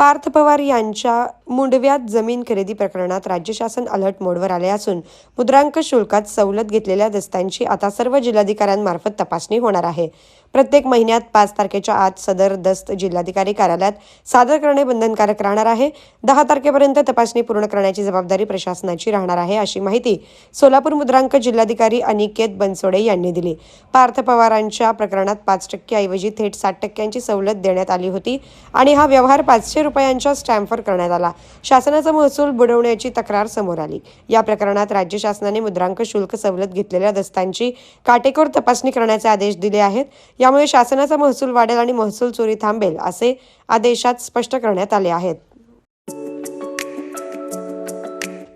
पार्थ पवार यांच्या मुंडव्यात जमीन खरेदी प्रकरणात राज्य शासन अलर्ट मोडवर आले असून मुद्रांक शुल्कात सवलत घेतलेल्या दस्त्यांची आता सर्व जिल्हाधिकाऱ्यांमार्फत तपासणी होणार आहे. प्रत्येक महिन्यात पाच तारखेच्या आत सदर दस्त जिल्हाधिकारी कार्यालयात सादर करणे बंधनकारक राहणार आहे. दहा तारखेपर्यंत तपासणी पूर्ण करण्याची जबाबदारी प्रशासनाची राहणार आहे अशी माहिती सोलापूर मुद्रांक जिल्हाधिकारी अनिकेत बनसोडे यांनी दिली. पार्थ पवारांच्या प्रकरणात पाच टक्के ऐवजी थेट साठ टक्क्यांची सवलत देण्यात आली होती आणि हा व्यवहार पाचशे रुपयांच्या स्टॅम्पवर करण्यात आला. शासनाचा महसूल बुडवण्याची तक्रार समोर आली. या प्रकरणात राज्य शासनाने मुद्रांक शुल्क सवलत घेतलेल्या दस्तांची काटेकोर तपासणी करण्याचे आदेश दिले आहेत. यामुळे शासनाचा महसूल वाढेल आणि महसूल चोरी थांबेल असे आदेशात स्पष्ट करण्यात आले आहेत.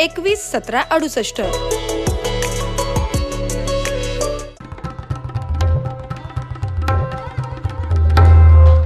एकवीस सतरा अडुसष्ट.